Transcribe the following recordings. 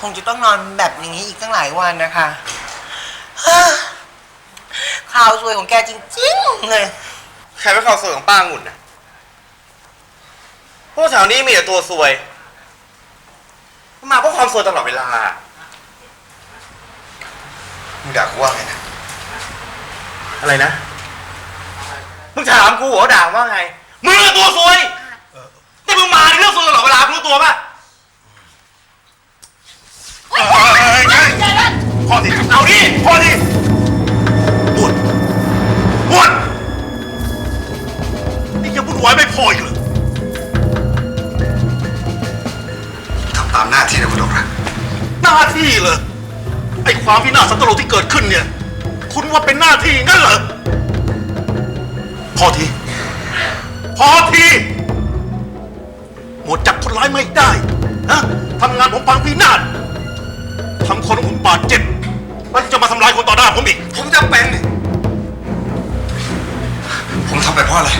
คงจะต้องนอนแบบอย่างนี้อีกตั้งหลายวันนะคะเฮ้อข่าวสวยของแกจริงๆเลยใครเป็นข่าวสวยของป้าองุ่นนะพวกแถวนี้มีแต่ตัวซวย มาเพราะความซวยตลอดเวลามึงด่ากูว่าไงนะ อะไรนะ มึงถามกูเหรอด่าว่าไง มึงอะตัวซวยนี่มึงมาในเรื่องซวยตลอดเวลามึงรู้ตัวป่ะ พอดิเอาดิพอดิบวชบวชนี่ยังวุ่นวายไม่พออีกเหรอทำตามหน้าที่นะคุณดอกรักหน้าที่เหรอไอ้ความวินาศสันตโลที่เกิดขึ้นเนี่ย คุณว่าเป็นหน้าที่งั้นเหรอพอทีพอทีหมดจับคนร้ายไม่ได้นะทำงานผมพังพินาศ ทำคนของผมบาดเจ็บแล้วจะมาทำลายคนต่อหน้าผมอีก ผมจำเป็น ผมทำไปเพราะอะไร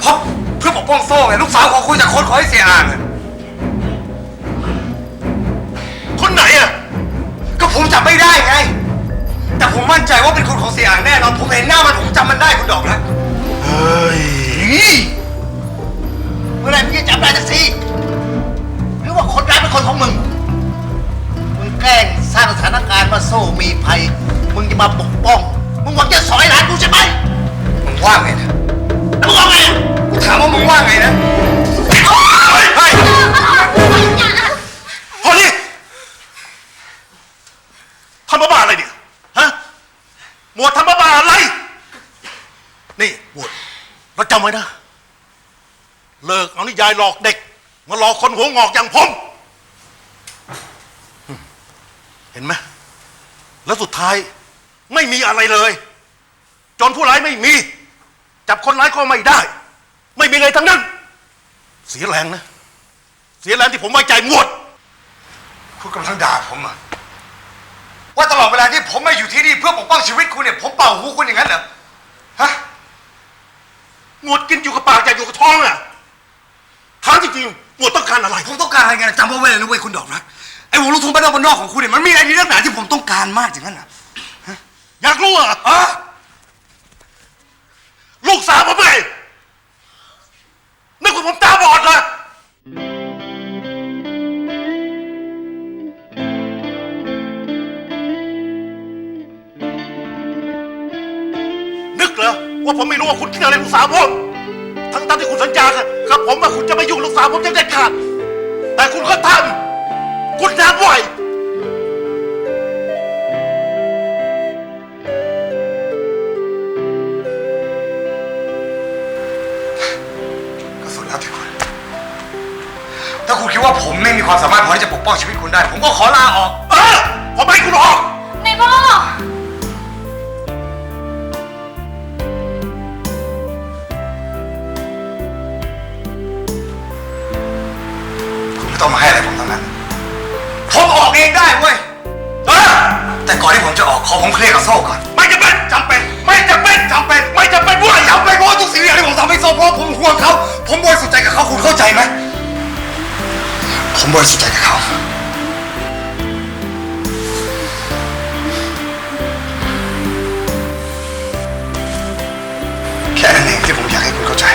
เพราะเพื่อปกป้องโซ่ไงลูกสาวของคุณจากคนขอให้เสียอ่างอะคนไหนอะ ก็ผมจำไม่ได้ไง แต่ผมมั่นใจว่าเป็นคนของเสียอ่างแน่นอน ผมเห็นหน้ามันผมจำมันได้คุณดอกนะเฮ้ย เมื่อไหรมึงจะจับได้สักที มีภัย มึงจะมาปกป้อง มึงหวังจะสอยหลานกูใช่ไหมมึงว่าไงนะแล้วมึงเอาไงอะกูถามว่ามึงว่าไงนะเฮ้ยพอดิทำบ้าๆอะไรเนี่ยฮะหมวดทำบ้าๆอะไร นี่หมวดเราจำไว้นะ เลิกเอานิยายหลอกเด็ก มาหลอกคนหัวงอกอย่างผม เห็นไหม แล้วสุดท้ายไม่มีอะไรเลย จนผู้ร้ายไม่มี จับคนร้ายก็ไม่ได้ ไม่มีเลยทั้งนั้น เสียแรงนะ เสียแรงที่ผมไว้ใจหมด คุณกำลังด่าผมอะว่าตลอดเวลาที่ผมมาอยู่ที่นี่เพื่อปกป้องชีวิตคุณเนี่ยผมเป่าหูคุณอย่างนั้นเหรอฮะหมวดกินอยู่กับปากอยากอยู่กับท้องอะถามจริงๆหมวดต้องการอะไร ผมต้องการอะไรกันจำเอาไว้เลยนะเว้ยคุณดอกรัก ไอ้วงลูกทุ่งบ้านนอกบ้านนอกของคุณเนี่ยมันมีอะไรในเรื่องหนาที่ผมต้องการมากอย่างนั้นเหรออยากรู้เหรออะลูกสาวผมไงนึกว่าผมตาบอดเหรอนึกเหรอว่าผมไม่รู้ว่าคุณคิดอะไรลูกสาวผมทั้งตามที่คุณสัญญากับผมว่าคุณจะไม่ยุ่งลูกสาวผมจะเด็ดขาดแต่คุณก็ทำ คุณทำบ่อยก็สุดแล้วที่คุณถ้าคุณคิดว่าผมไม่มีความสามารถพอที่จะปกป้องชีวิตคุณได้ ผมก็ขอลาออก เออ ผมไม่ให้คุณออกในโม่คุณไม่ต้องมาให้อะไรผมทั้งนั้นผม ออกเองได้เว้ยเออแต่ก่อนที่ผมจะออกขอผมเคลียร์กับโซ่ก่อน ไม่จำเป็นจำเป็น ไม่จำเป็นจำเป็น ไม่จำเป็นว่าจำเป็นเพราะว่าทุกสิ่งอย่างที่ผมทำให้โซ่เพราะผมห่วงเขา ผมบริสุทธิ์ใจกับเขาคุณเข้าใจไหมผมบริสุทธิ์ใจกับเขา แค่นั้นเองที่ผมอยากให้คุณเข้าใจ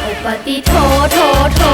โอปฏิโทโทโท